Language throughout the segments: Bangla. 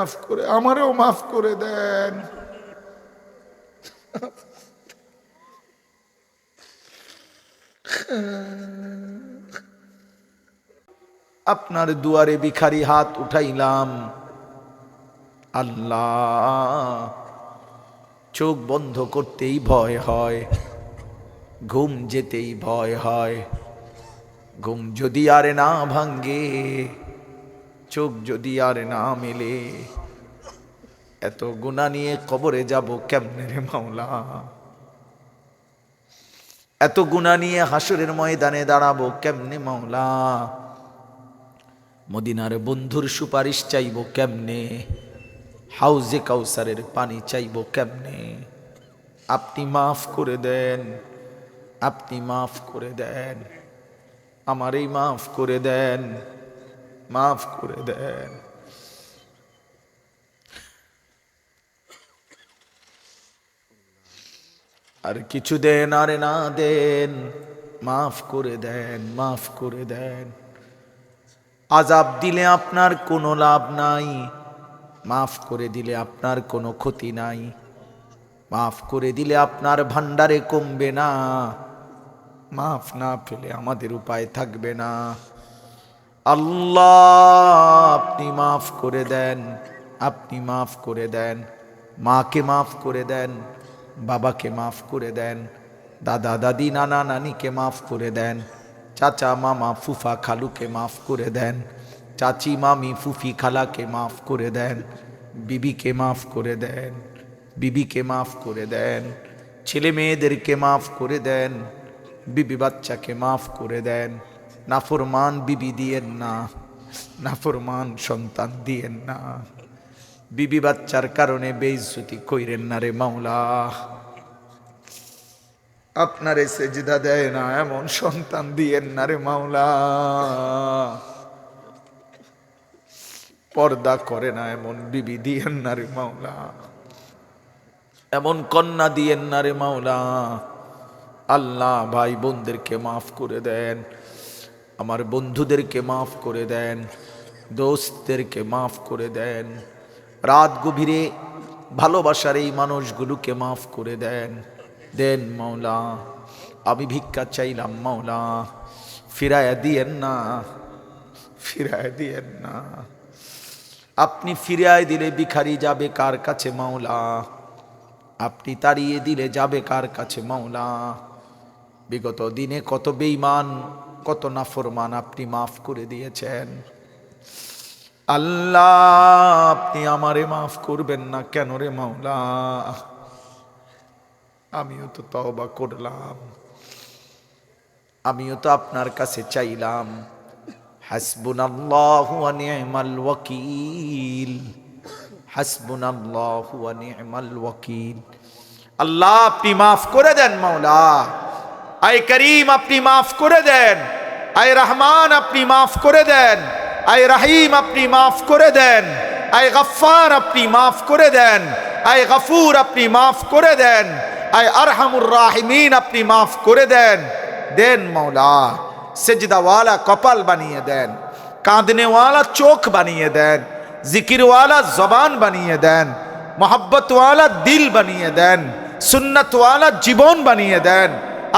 মাফ করে, আমারও মাফ করে দেন। আপনার দুয়ারে ভিখারি হাত উঠাইলাম। আল্লাহ, চোখ বন্ধ করতেই ভয় হয়, ঘুম যেতেই ভয় হয়। ঘুম যদি আর না ভাঙ্গে চোখ যদি আর না মেলে, এত গুণা নিয়ে কবরে যাব কেমনে রে মাওলা? এত গুণা নিয়ে হাসরের ময়দানে দাঁড়াবো কেমনে মাওলা? মদিনার বন্ধুর সুপারিশ চাইব কেমনে? হাউজে কাউসারের পানি চাইব কেমনে? আপনি মাফ করে দেন, আপনি মাফ করে দেন, আমারই মাফ করে দেন। মাফ করে দেন। আর কিছু দেন আর না দেন, মাফ করে দেন, মাফ করে দেন। আজাব দিলে আপনার কোনো লাভ নাই, মাফ করে দিলে আপনার কোনো ক্ষতি নাই। মাফ করে দিলে আপনার ভান্ডারে কমবে না, মাফ না পেলে আমাদের উপায় থাকবে না। আল্লাহ আপনি মাফ করে দেন আপনি মাফ করে দেন মাকে মাফ করে দেন বাবাকে মাফ করে দেন দাদা দাদি নানা নানিকে মাফ করে দেন চাচা মামা ফুফা খালুকে মাফ করে দেন চাচি মামি ফুফি খালাকে মাফ করে দেন বিবিকে মাফ করে দেন বিবিকে মাফ করে দেন ছেলে মেয়েদেরকে মাফ করে দেন বিবি বাচ্চাকে মাফ করে দেন নাফরমান বিবি দিয়েন না নাফরমান সন্তান দিয়েন না। বিবি বাচ্চার কারণে বেইজ্জতি কইরেন না রে মাওলা। আপনারে সেজদা দেয় না, এমন সন্তান দিয়েন না রে মাওলা। পর্দা করে না, এমন বিবি দিয়েন না রে মাওলা। এমন কন্যা দিয়েন না রে মাওলা। আল্লাহ ভাই বোনদেরকে মাফ করে দেন। আমার বন্ধুদেরকে মাফ করে দেন দোস্তদেরকে মাফ করে দেন, রাত গভীরে ভালোবাসার এই মানুষগুলোকে মাফ করে দেন। দেন মাওলা, আমি ভিক্ষা চাইলাম মাওলা, ফিরায়া দিয়েন না, ফিরায় দিয়েন না। আপনি ফিরায় দিলে ভিখারি যাবে কার কাছে মাওলা? আপনি তাড়িয়ে দিলে যাবে কার কাছে মাওলা? বিগত দিনে কত বেইমান কত নাফরমান আপনি মাফ করে দিয়েছেন। আল্লাহ, আপনি আমারে মাফ করবেন না কেন রে মাওলা? আমিও তো তওবা করলাম। আমিও তো আপনার কাছে চাইলাম। হাসবুনাল্লাহু ওয়া নি'মাল ওয়াকিল। হাসবুনাল্লাহু ওয়া নি'মাল ওয়াকিল। আল্লাহ, আপনি মাফ করে দেন মাওলা। আয় করিম আপনি মাফ করে দেন। আয় রহমান আপনি মাফ করে দেন। আয় রাহিম আপনি মাফ করে দেন। আয় গফফার আপনি মাফ করে দেন। আয় গফুর আপনি মাফ করে দেন। আয় আরহামুর রাহিমিন আপনি মাফ করে দেন। দেন মাওলা, সেজদাওয়ালা কপাল বানিয়ে দেন। কাঁদনেওয়ালা চোখ বানিয়ে দেন। জিকিরওয়ালা জবান বানিয়ে দেন। মোহাব্বতওয়ালা দিল বানিয়ে দেন। সুন্নতওয়ালা জীবন বানিয়ে দেন।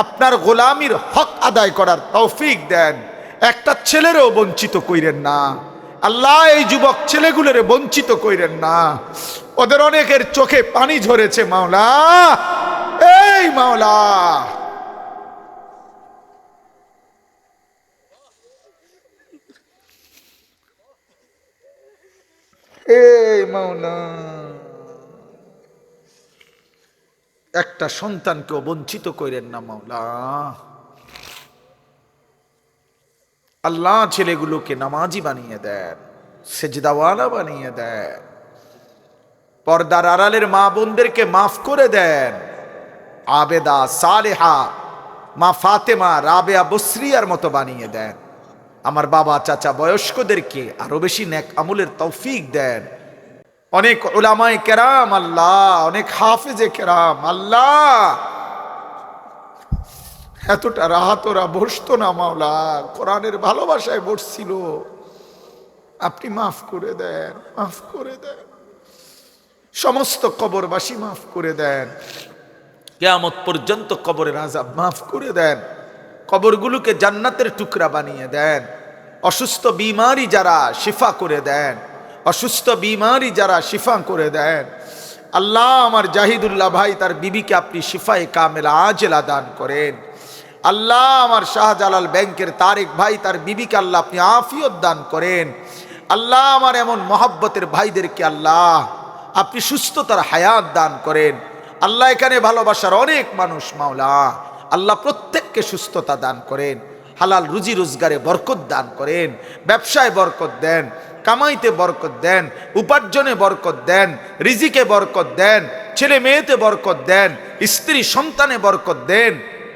আপনার গোলামির হক আদায় করার তৌফিক দেন। একটা ছেলেরও বঞ্চিত কইরেন না। আল্লাহ এই যুবক ছেলেগুলোরে বঞ্চিত কইরেন না। ওদের অনেকের চোখে পানি ঝরেছে, মাওলা। এই মাওলা। এই মাওলা। একটা সন্তানকেও বঞ্চিত করেন না মাওলা। আল্লাহ ছেলেগুলোকে নামাজি বানিয়ে দেন, সেজদাওয়ালা বানিয়ে দেন, পর্দার আড়ালের মা বোনদেরকে মাফ করে দেন। আবেদা সালেহা, মা ফাতেমা, রাবেয়া বসরিয়ার মতো বানিয়ে দেন। আমার বাবা চাচা বয়স্কদেরকে আরও বেশি নেক আমলের তৌফিক দেন। অনেক ওলামায় কেরাম, আল্লাহ, অনেক হাফেজে কেরাম, আল্লাহ। এতটা রাহাত ওরা বসতো না মাওলা, কোরআনের ভালোবাসায় বসছিল। আপনি মাফ করে দেন, মাফ করে দেন। সমস্ত কবরবাসী মাফ করে দেন। কেয়ামত পর্যন্ত কবরের আজাব মাফ করে দেন। কবরগুলোকে জান্নাতের টুকরা বানিয়ে দেন। অসুস্থ, বিমারি যারা, শিফা করে দেন। অসুস্থ বিমারি যারা শিফা করে দেন, আল্লাহ আমার জাহিদুল্লাহ ভাই তার বিবিকে আপনি শিফায়ে কামেলা আজেলা দান করেন। আল্লাহ আমার শাহজালাল ব্যাংকের তারেক ভাই তার বিবিকে আল্লাহ আপনি আফিয়ত দান করেন। আল্লাহ আমার এমন মহাব্বতের ভাইদেরকে আল্লাহ আপনি সুস্থতার হায়াত দান করেন। আল্লাহ এখানে ভালোবাসার অনেক মানুষ মাওলা। আল্লাহ প্রত্যেককে সুস্থতা দান করেন। হালাল রুজি রোজগারে বরকত দান করেন। ব্যবসায় বরকত দেন। কামাইতে বরকত দেন, উপার্জনে বরকত দেন, রিজিকে বরকত দেন, ছেলে মেয়েতে বরকত দেন, স্ত্রী সন্তানে বরকত দেন,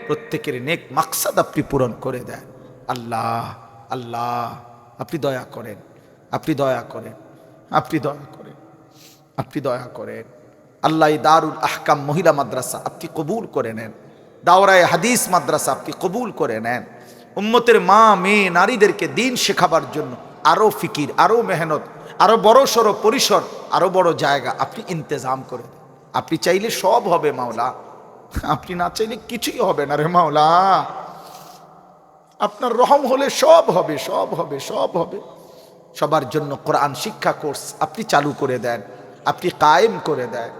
প্রত্যেকের নেক মাকসাদ আপনি পূরণ করে দেন। আল্লাহ আল্লাহ, আপনি দয়া করেন, আপনি দয়া করেন, আপনি দয়া করেন, আপনি দয়া করেন। আল্লাহ দারুল আহকাম মহিলা মাদ্রাসা আপনি কবুল করে নেন। দাওরায় হাদিস মাদ্রাসা আপনি কবুল করে নেন। উম্মতের মা মেয়ে নারীদেরকে দিন শেখাবার জন্য আরও ফিকির আরও মেহনত আরও বড় সড়ো পরিসর আরও বড় জায়গা আপনি ইন্তজাম করে আপনি চাইলে সব হবে মাওলা, আপনি না চাইলে কিছুই হবে না রে মাওলা। আপনার রহম হলে সব হবে সব হবে সব হবে। সবার জন্য কোরআন শিক্ষা কোর্স আপনি চালু করে দেন, আপনি কায়েম করে দেন।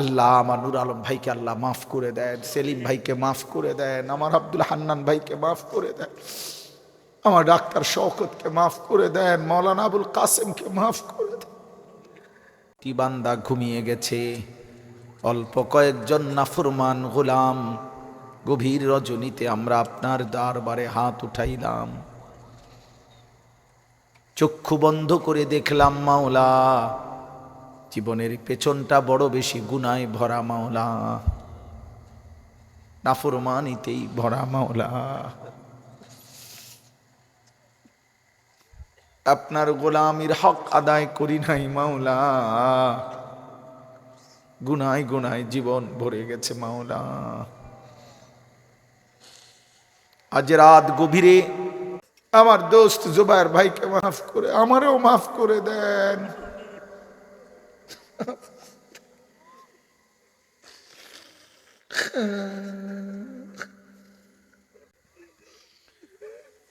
আল্লাহ আমার নুর আলম ভাইকে আল্লাহ মাফ করে দেন, সেলিম ভাইকে মাফ করে দেন, আমার আব্দুল হান্নান ভাইকে মাফ করে দেন। আমার ডাক্তার শওকতকে মাফ করে দেন মৌলানা আবুল কাসেমকে মাফ করে দেন। বান্দা ঘুমিয়ে গেছে? অল্প কয়েকজন নাফরমান গোলাম, গভীর রজনীতে আমরা আপনার দরবারে হাত উঠাইলাম। চক্ষু বন্ধ করে দেখলাম মাওলা, জীবনের পেছনটা বড় বেশি গুনায় ভরা মাওলা। নাফরমানিতেই ভরা মাওলা। আপনার গোলামির হক আদায় করি নাই, মাওলা। গুনায় গুনায় জীবন ভরে গেছে, মাওলা। আজ রাত গভীরে আমার দোস্ত জুবাইর ভাইকে মাফ করে, আমারও মাফ করে দেন।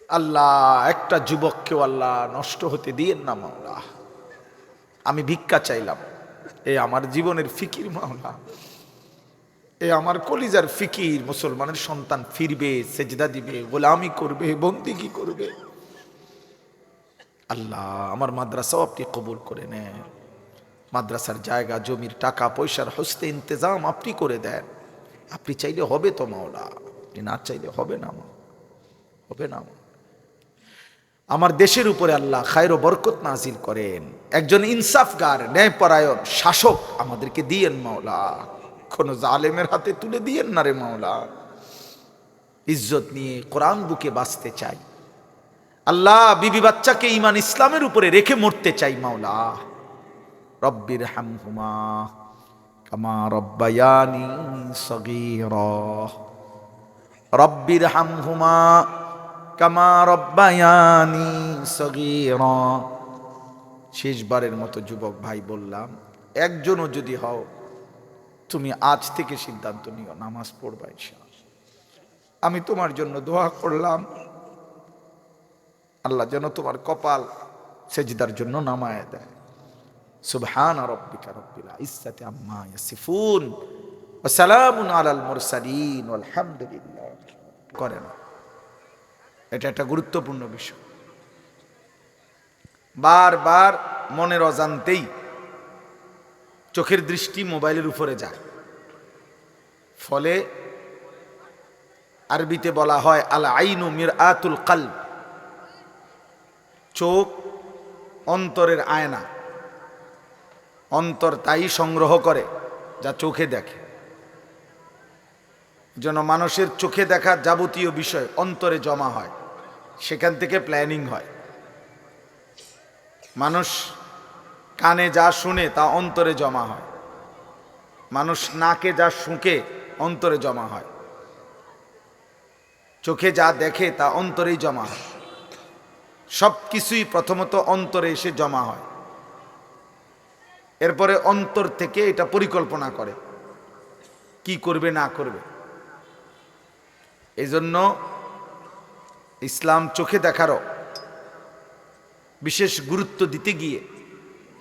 আল্লাহ, একটা যুবককেও আল্লাহ নষ্ট হতে দিয়েন না মাওলা। আমি ভিক্ষা চাইলাম। এ আমার জীবনের ফিকির মাওলা। এ আমার কলিজার ফিকির, মুসলমানের সন্তান ফিরবে, সেজদা দিবে, গোলামি করবে, বন্দিগি করবে। আল্লাহ, আমার মাদ্রাসাও আপনি কবুল করে নেন। মাদ্রাসার জায়গা, জমির টাকা, পয়সার হস্তে ইন্তজাম আপনি করে দেন। আপনি চাইলে হবে তো মাওলা, আপনি না চাইলে হবে না হবে না আমার দেশের উপরে আল্লাহ খায়ের বরকত নাজিল করেন। একজন ইনসাফগার, ন্যায়পরায়ণ শাসক আমাদেরকে দিয়েন মাওলা। কোনো জালেমের হাতে তুলে দিয়েন না রে মাওলা। ইজ্জত নিয়ে কোরআন বুকে বাঁচতে চাই। আল্লাহ বিবি বাচ্চাকে ইমান ইসলামের উপরে রেখে মরতে চাই মাওলা। রব্বির হামহুমা কামা রব্বায়ানি সগীরা। রব্বির হামহুমা শেষবারের মতো যুবক ভাই বললাম, একজনও যদি হও, তুমি আজ থেকে সিদ্ধান্ত নিও, নামাজ পড়বা। আমি তোমার জন্য দোয়া করলাম। আল্লাহ যেন তোমার কপাল সেজদার জন্য নামায় দেয়। সুবহান রব্বিকা রব্বিল ইজ্জাতি আম্মা ইয়াসিফুন। ওয়া সালামুন আলাল মুরসালিন। আলহামদুলিল্লাহ করে না এটা একটা গুরুত্বপূর্ণ বিষয়। বারবার মনের অজান্তেই চোখের দৃষ্টি মোবাইলের উপরে যায়। ফলে আরবিতে বলা হয় আল আইনু মির আতুল কাল চোখ অন্তরের আয়না। অন্তর তাই সংগ্রহ করে যা চোখে দেখে। যেন মানুষের চোখে দেখা যাবতীয় বিষয় অন্তরে জমা হয়, সেখান থেকে প্ল্যানিং হয়। মানুষ কানে যা শুনে তা অন্তরে জমা হয়। মানুষ নাকে যা শুঁকে অন্তরে জমা হয়। চোখে যা দেখে তা অন্তরেই জমা হয়। সব কিছুই প্রথমত অন্তরে এসে জমা হয়। এরপরে অন্তর থেকে এটা পরিকল্পনা করে। কি করবে, না করবে। এই জন্য ইসলাম চোখে দেখারও বিশেষ গুরুত্ব দিতে গিয়ে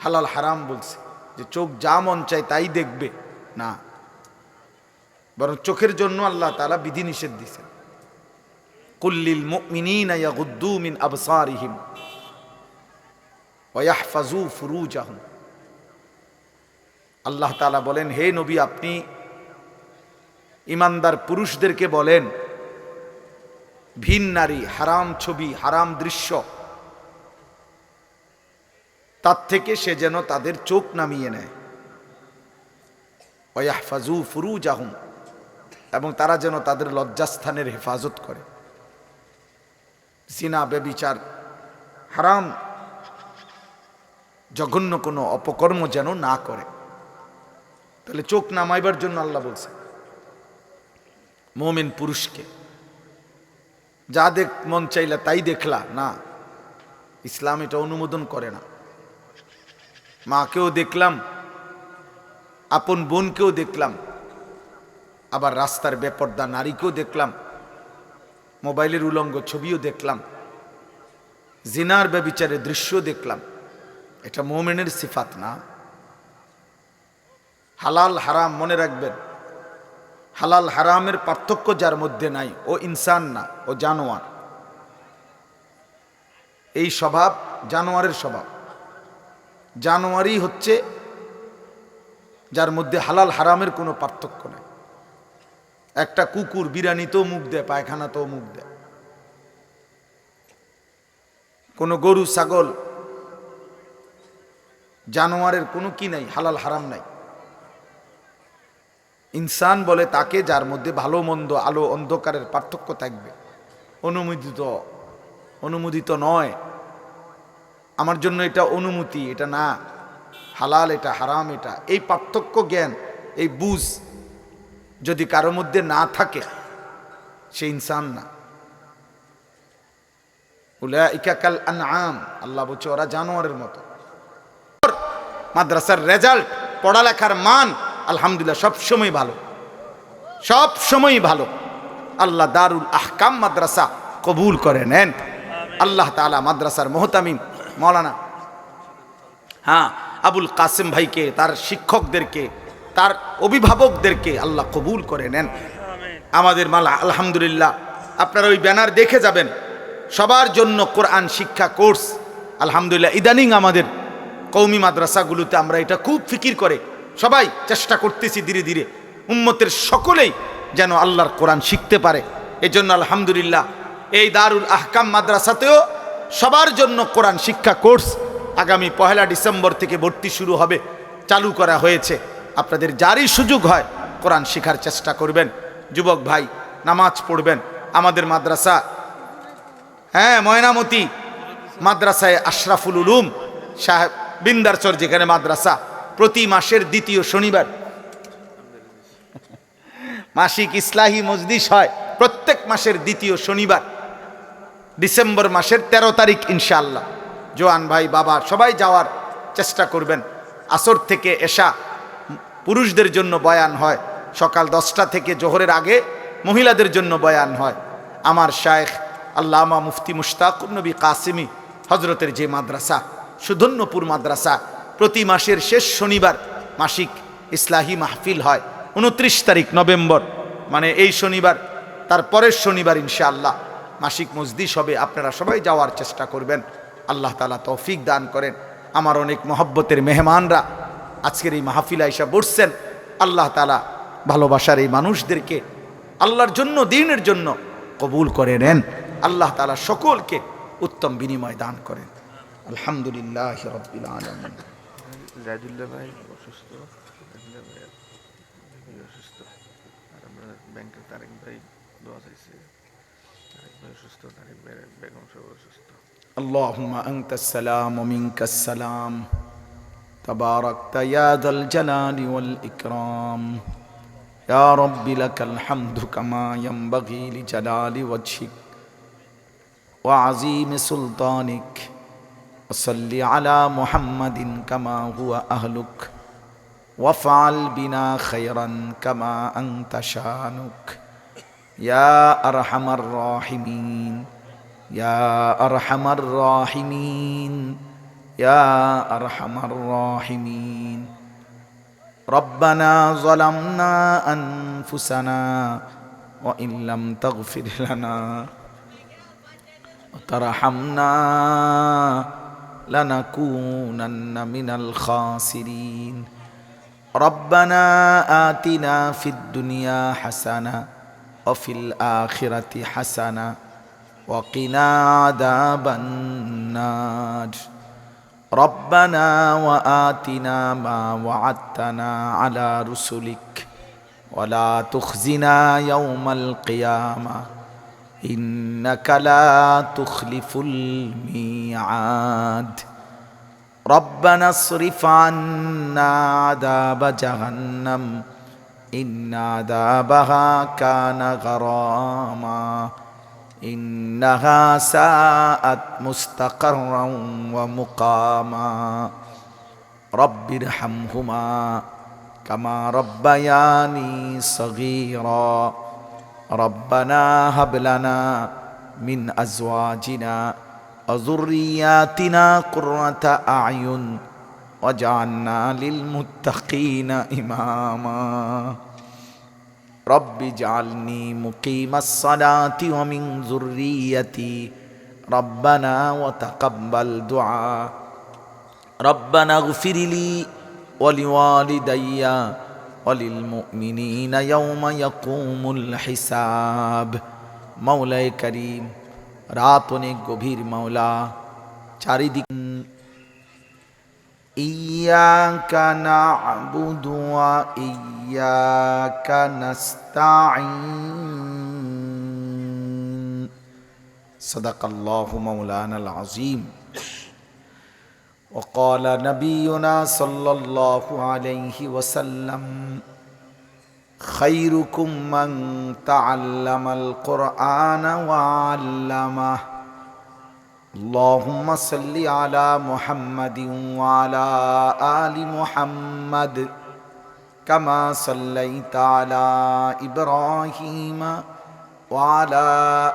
হালাল হারাম বলছে যে চোখ যা মন চায় তাই দেখবে। না। বরং চোখের জন্য আল্লাহ তালা বিধি নিষেধ দিছেন কুল্লিল মুমিনিনা ইয়াগুদ্দু মিন আবসারিহিম ওয়া ইয়াহফাজু ফুরুজাহুম। আল্লাহ তাআলা বলেন, হে নবী, আপনি ইমানদার পুরুষদেরকে বলেন ভিন নারী, হারাম ছবি, হারাম দৃশ্য। তার থেকে সে যেন তাদের চোখ নামিয়ে নেয়। ওয়াহফাজু ফুরুজ আহম এবং তারা যেন তাদের লজ্জাস্থানের হেফাজত করে। সিনা বেবিচার হারাম, জঘন্য কোনো অপকর্ম যেন না করে। তাহলে চোখ নামাইবার জন্য আল্লাহ বলছে, মোমেন পুরুষকে যা দেখ মন চাইলা তাই দেখলা। না, ইসলাম এটা অনুমোদন করে না। মাকেও দেখলাম, আপন বোনকেও দেখলাম, আবার রাস্তার বেপর্দা নারীকেও দেখলাম, মোবাইলের উলঙ্গ ছবিও দেখলাম, জিনার ব্যবিচারের দৃশ্য দেখলাম। এটা মোমেনের সিফাত না। হালাল, হারাম মনে রাখবেন। হালাল হারামের পার্থক্য যার মধ্যে নাই। ও ইনসান না, ও জানোয়ার। এই স্বভাব জানোয়ারের স্বভাব। জানোয়ারই হচ্ছে যার মধ্যে হালাল হারামের কোনো পার্থক্য নেই। একটা কুকুর বিরানিতেও মুখ দেয় পায়খানাতেও মুখ দেয়। কোনো গরু, ছাগল, জানোয়ারের কোনো কি নাই, হালাল হারাম নাই। ইনসান বলে তাকে যার মধ্যে ভালো, মন্দ, আলো, অন্ধকারের পার্থক্য থাকবে। অনুমোদিত অনুমোদিত নয়। আমার জন্য এটা অনুমতি, এটা না। হালাল এটা, হারাম এটা। এই পার্থক্য জ্ঞান, এই বুঝ যদি কারও মধ্যে না থাকে, সে ইনসান না। ইকাকাল আনআম। আল্লাহ বলছে, ওরা জানোয়ারের মতো। মাদ্রাসার রেজাল্ট, পড়ালেখার মান আলহামদুলিল্লাহ, সব সময় ভালো। সব সময় ভালো। আল্লাহ দারুল আহকাম মাদ্রাসা কবুল করে নেন। আল্লাহ তালা মাদ্রাসার মোহতামিম মৌলানা হ্যাঁ আবুল কাসেম ভাইকে, তার শিক্ষকদেরকে, তার অভিভাবকদেরকে আল্লাহ কবুল করে নেন। আমাদের মালা, আলহামদুলিল্লাহ, আপনারা ওই ব্যানার দেখে যাবেন। সবার জন্য কোরআন শিক্ষা কোর্স। আলহামদুলিল্লাহ, ইদানিং আমাদের কৌমি মাদ্রাসাগুলোতে আমরা এটা খুব ফিকির করে। সবাই চেষ্টা করতেছি ধীরে ধীরে। উম্মতের সকলেই যেন আল্লাহর কোরআন শিখতে পারে। এজন্য আলহামদুলিল্লাহ এই দারুল আহকাম মাদ্রাসাতেও সবার জন্য কোরআন শিক্ষা কোর্স আগামী পহেলা ডিসেম্বর থেকে ভর্তি শুরু হবে, চালু করা হয়েছে। আপনাদের যারই সুযোগ হয় কোরআন শেখার চেষ্টা করবেন। যুবক ভাই, নামাজ পড়বেন। আমাদের মাদ্রাসা হ্যাঁ ময়নামতি মাদ্রাসায় আশরাফুল উলুম সাহেব, বিন্দারচর যেখানে মাদ্রাসা। প্রতি মাসের দ্বিতীয় শনিবার। মাসিক ইসলাহি মজলিস হয় প্রত্যেক মাসের দ্বিতীয় শনিবার। ডিসেম্বর মাসের ১৩ তারিখ, ইনশাআল্লাহ। জোয়ান ভাই, বাবা, সবাই যাওয়ার চেষ্টা করবেন। আসর থেকে এসা পুরুষদের জন্য বয়ান হয়। সকাল দশটা থেকে জোহরের আগে মহিলাদের জন্য বয়ান হয়। আমার শায়েখ আল্লামা মুফতি মুশতাকুর নবী কাসিমি হজরতের যে মাদ্রাসা, সুধন্যপুর মাদ্রাসা প্রতি মাসের শেষ শনিবার মাসিক ইসলাহি মাহফিল হয়, উনত্রিশ তারিখ নভেম্বর। মানে এই শনিবার, তার পরের শনিবার ইনশাআল্লাহ মাসিক মজদিস হবে। আপনারা সবাই যাওয়ার চেষ্টা করবেন। আল্লাহ তালা তৌফিক দান করেন। আমার অনেক মহব্বতের মেহমানরা আজকের এই মাহফিলা আইসা বসছেন। আল্লাহ তালা ভালোবাসার এই মানুষদেরকে আল্লাহর জন্য, দিনের জন্য কবুল করে নেন। আল্লাহ তালা সকলকে উত্তম বিনিময় দান করেন। আলহামদুলিল্লাহ রব্বিল আলমিন। জাহিদুল্লাহ ভাই অসুস্থ জাহিদুল্লাহ ভাই খুবই অসুস্থ আর আমরা ব্যাংকের তারেক ভাই দোয়া চাইছে তারেক ভাই অসুস্থ তারেক ভাই বেগম সব অসুস্থ اللهم أنت السلام ومنك السلام تباركت يا ذا الجلال والإكرام يا رب لك الحمد كما ينبغي لجلال وجهك وعظيم سلطانك وصل على محمد كما هو أهلك وافعل بنا خيرا كما أنت شانك. يا أرحم الراحمين يا أرحم الراحمين يا أرحم الراحمين. ربنا ظلمنا أنفسنا وإن لم تغفر لنا وترحمنا. لنكونن من الخاسرين. ربنا آتنا في الدنيا حسنة وفي الآخرة حسنة وقنا عذاب النار. ربنا وآتنا ما وعدتنا على رسلك ولا تخزنا يوم القيامة. إنك لا تخلف الميعاد. ربنا اصرف عنا عذاب جهنم. إن عذابها كان غراما. إنها ساءت مستقرا ومقاما. رب ارحمهما كما ربياني صغيرا. ربنا هب لنا من أزواجنا وذرياتنا قرة أعين واجعلنا للمتقين إماما. رب اجعلني مقيم الصلاة ومن ذريتي. ربنا وتقبل دعاء. ربنا اغفر لي ولوالدي وللمؤمنين يوم يقوم الحساب مولاي করিম রাত অনেক গভীর মাওলা চারিদিক إياك نعبد وإياك نستعين صدق الله مولانا العظيم وقال نبينا صلى الله عليه وسلم خيركم من تعلم القرآن وعلمه. اللهم صل على محمد وعلى آل محمد كما صليت على إبراهيم وعلى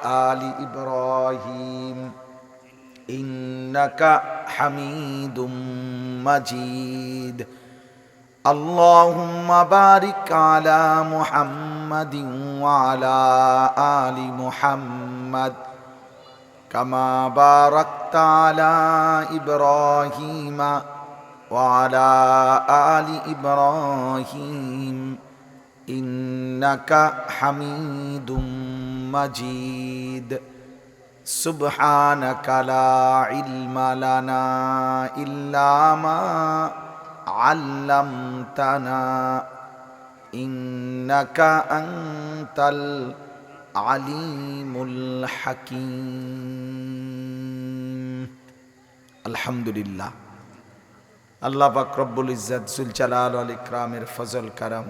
آل إبراهيم إنك حميد مجيد اللهم بارك على محمد وعلى آل محمد كما باركت على إبراهيم وعلى آل إبراهيم إنك حميد مجيد سبحانك لا علم لنا إلا ما علمتنا إنك أنت العليم الحكيم الحمد لله আল্লাহ পাক রব্বুল ইজ্জাত জুল জালাল আল ইকরামের ফজল কারাম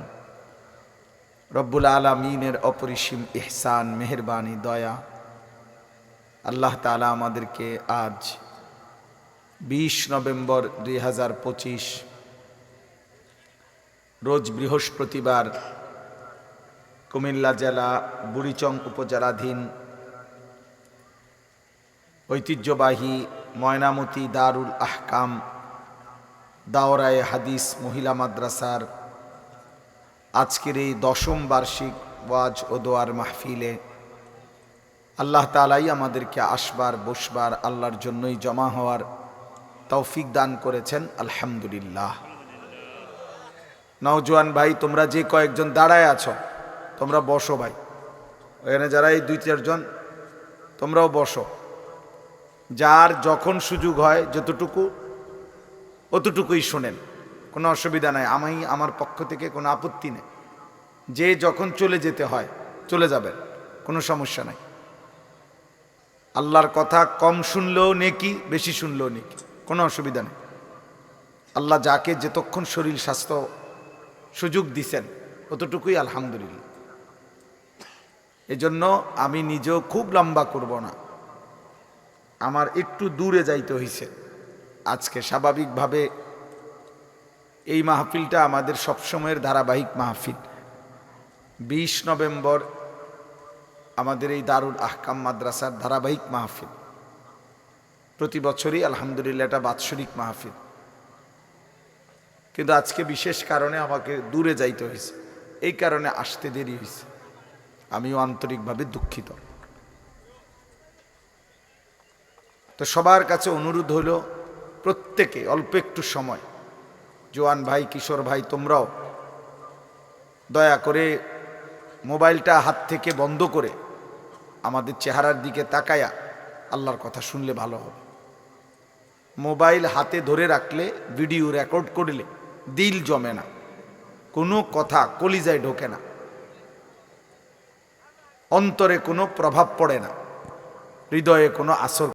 রব্বুল আলমিনের অপরিসীম ইহসান মেহরবানি দয়া আল্লাহ তালা আমাদেরকে আজ বিশ নভেম্বর দুই হাজার পঁচিশ, রোজ বৃহস্পতিবার কুমিল্লা জেলা বুড়িচং উপজেলাধীন ঐতিহ্যবাহী ময়নামতি দারুল আহকাম দাওরায়ে হাদিস মহিলা মাদ্রাসার আজকের এই দশম বার্ষিক ওয়াজ ও দোয়ার মাহফিলে আল্লাহ তালাই আমাদেরকে আসবার, বসবার, আল্লাহর জন্যই জমা হওয়ার তৌফিক দান করেছেন। আলহামদুলিল্লাহ। নওজোয়ান ভাই, তোমরা যে কয়েকজন দাঁড়ায় আছো, তোমরা বসো ভাই। এখানে যারা এই দুই চারজন, তোমরাও বসো। যার যখন সুযোগ হয়, যতটুকু, অতটুকুই শোনেন। কোনো অসুবিধা নাই, আমি আমার পক্ষ থেকে কোনো আপত্তি নেই। যে যখন চলে যেতে হয়, চলে যাবেন, কোনো সমস্যা নাই। আল্লাহর কথা কম শুনলেও নেকি, বেশি শুনলেও নেকি। কোনো অসুবিধা নেই। আল্লাহ যাকে যতক্ষণ শরীর, স্বাস্থ্য সুযোগ দিছেন, অতটুকুই আলহামদুলিল্লাহ। এজন্য আমি নিজেও খুব লম্বা করব না। আমার একটু দূরে যাইতে হইছে। আজকে স্বাভাবিকভাবে এই মাহফিলটা আমাদের সবসময়ের ধারাবাহিক মাহফিল। বিশ নভেম্বর আমাদের এই দারুল আহকাম মাদ্রাসার ধারাবাহিক মাহফিল। প্রতি বছরই আলহামদুলিল্লাহ এটা বাৎসরিক মাহফিল। কিন্তু আজকে বিশেষ কারণে আমাকে দূরে যাইতে হয়েছে। এই কারণে আসতে দেরি হয়েছে। আমিও আন্তরিকভাবে দুঃখিত। তো সবার কাছে অনুরোধ হলো, প্রত্যেকে অল্প একটু সময়। জোয়ান ভাই, কিশোর ভাই, তোমরাও দয়া করে মোবাইলটা হাত থেকে বন্ধ করে আমাদের চেহারার দিকে তাকায়া আল্লাহর কথা শুনলে ভালো হবে। মোবাইল হাতে ধরে রাখলে, ভিডিও রেকর্ড করলে দিল জমে না। কোনো কথা কলিজায় ঢোকে না। অন্তরে কোনো প্রভাব পড়ে না। হৃদয়ে কোনো আসর